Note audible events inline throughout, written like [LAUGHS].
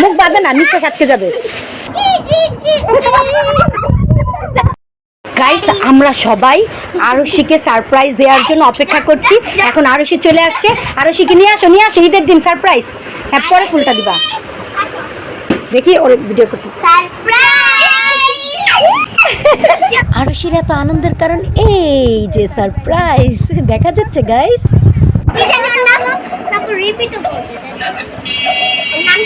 মুখ বাঁধে না নিঃশ্বাস আটকে যাবে। গাইস আমরা সবাই আরশিকে সারপ্রাইজ দেওয়ার জন্য অপেক্ষা করছি। এখন আরশি চলে আসছে। আরশিকে নিয়ে আসো নিয়ে আসো ঈদের দিন সারপ্রাইজ হ্যাঁ পরে ফুলটা দিবা। দেখি ওর ভিডিও করতে আরশির এত আনন্দের কারণ এই যে সারপ্রাইজ দেখা যাচ্ছে গাইস তারপর রিপিটও করবে।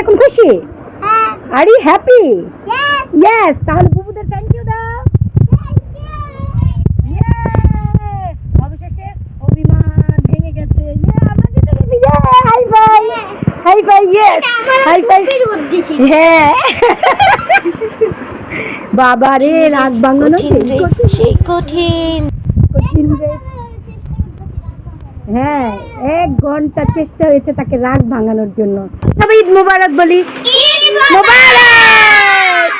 এখন খুশি? আর ইউ হ্যাপি ইয়েস তাহলে বুবুদের থ্যাংক ইউ দাও! অবশেষে অভিমান ভেঙে গেছে। ইয়ে আমরা জিতে গেছি। ইয়ে high five high five yes high five হ্যাঁ বাবা রে রাগ ভাঙানো সেই কঠিন। কঠিন রে। হ্যাঁ এক ঘণ্টা চেষ্টা হয়েছে তাকে রাগ ভাঙানোর জন্য। সবাই ঈদ মোবারক বলি। মোবারক!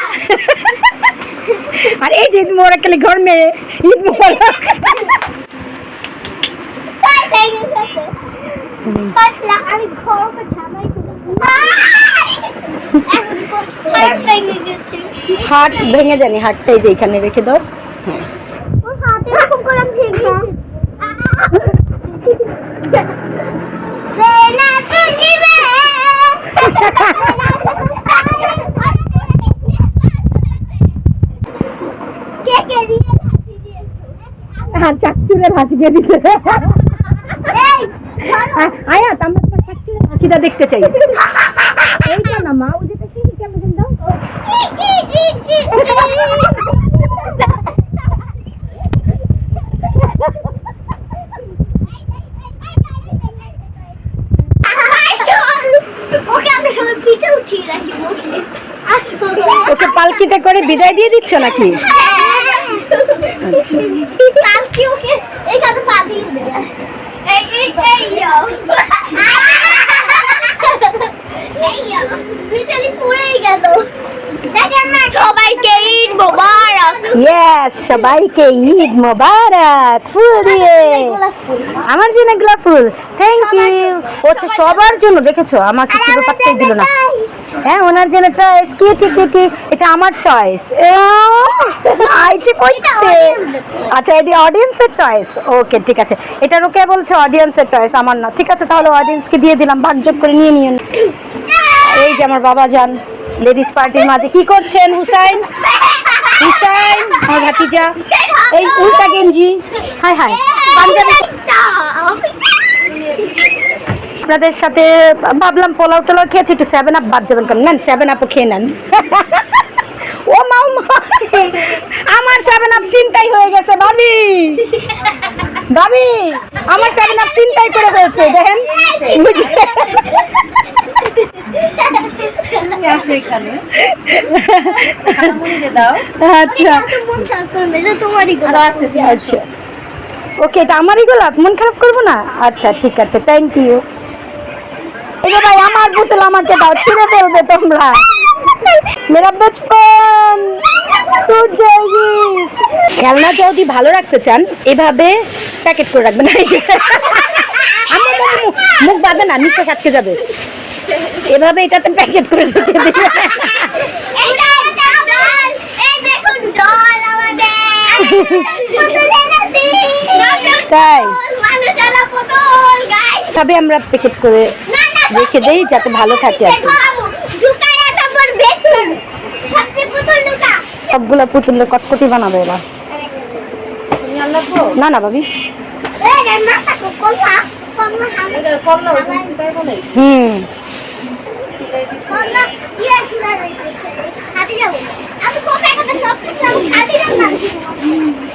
আর এই ঈদ মোবারক খালি ঘর মেরে ঈদ মোবারক! হাট ভেঙে জানি হাটটাই যে এখানে রেখে দাও ওর হাতে এরকম করে আমি ভেঙে রেনা চুনি রে কে কে দিয়ে হাসি দিয়েছ আর চাকচুরের হাসি দিয়ে দিতে। আয়াত আমরা তোমার চাকচুরের হাসিটা দেখতে চাই। এইটা না মা ওই যেটা কি কেমন দাও। ওকে পালকিতে করে বিদায় দিয়ে দিচ্ছ নাকি? কালকে ওকে এইখানে পা দিয়ে দেবে এই এই এই এই বিচারি পড়েই গেল সবাইকে ঈদ মোবারক। ইয়েস সবাইকে ঈদ মোবারক ফুল দিয়ে। আমার জন্য গোলাপ ফুল। থ্যাংক ইউ ও সবার জন্য। দেখেছ? আমাকে পুরো পাত্তাই দিল না। হ্যাঁ ওনার জন্য টয়েস কি ঠিক ঠিক এটা আমার টয়েস আইছে কইছে আচ্ছা এটি অডিয়েন্সের টয়েস ওকে ঠিক আছে এটা রোকে বলছে অডিয়েন্সের টয়েস আমার না ঠিক আছে তাহলে অডিয়েন্সকে দিয়ে দিলাম ভাগযোগ করে নিয়ে নিয়ে এই যে আমার বাবা যান লেডিস পার্টির মাঝে কি করছেন হুসাইন হুসাইন আমার ভাতিজা এই উল্টা গেঞ্জি হাই হাই পাঞ্জাবি আপনাদের সাথে ভাবলাম পোলাও টোলাও খেয়েছি একটু সেভেন আপ বাদ যাবেন কেন? নেন সেভেন আপও খেয়ে নেন। ও মাও মা আমার সেভেন আপ চিন্তাই হয়ে গেছে ভাবি। ভাবি আমার সেভেন আপ চিন্তাই করে ফেলছে দেখেন। আচ্ছা। মন আছে আচ্ছা। ওকে এটা আমারই গোলাপ মন খারাপ করব না? আচ্ছা ঠিক আছে থ্যাংক ইউ এটা ভাই আমার পুতুল আমাকে দাও ছিঁড়ে ফেলবে তোমরা মেরা বচপন তোর জায়গি খেলনা যদি ভালো রাখতে চান এভাবে প্যাকেট করে রাখবেন আমার মুখ বাঁধে না নিঃশ্বাস আটকে যাবে এভাবে এটাতে প্যাকেট করে রেখে দিবে এইটা একটা ডল এই দেখুন ডল আমাদের পুতুল এনেছি তাই তবে আমরা প্যাকেট করে রেখে দেই যাতে ভালো থাকে আর কি। পুতুল সবগুলো পুতুলের কটকটি বানাবে এবার। না না ভাবি। হাম। ইয়া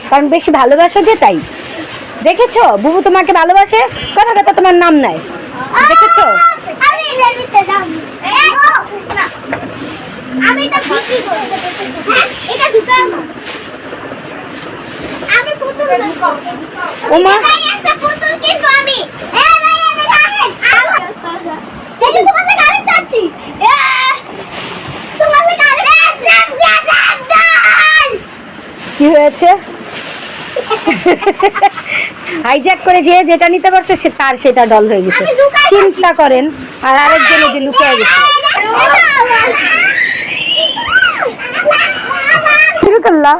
কারণ বেশি ভালোবাসো যে তাই। দেখেছ? বুবু তোমাকে ভালোবাসে? কথা কথা তোমার নাম নাই। দেখেছ আমি এটা নিতে যাব এই ও, না। আমি এটা বিক্রি করব হ্যাঁ, এটা ঢুকাবো আমি পুতুল কিনবো ওমা। একটা পুতুল কিনবো আমি এ ভাই এনে রাখেন এই তোমার থেকে আরেকটা আনছি তোমার থেকে আরেকটা কি হয়েছে? [LAUGHS] হাইজ্যাক করে যে যেটা নিতে পারছে সে তার সেটা ডল হয়ে গেছে। চিন্তা করেন। আর আরেকজন যে লুকিয়ে গেছে। শুরু করলাম।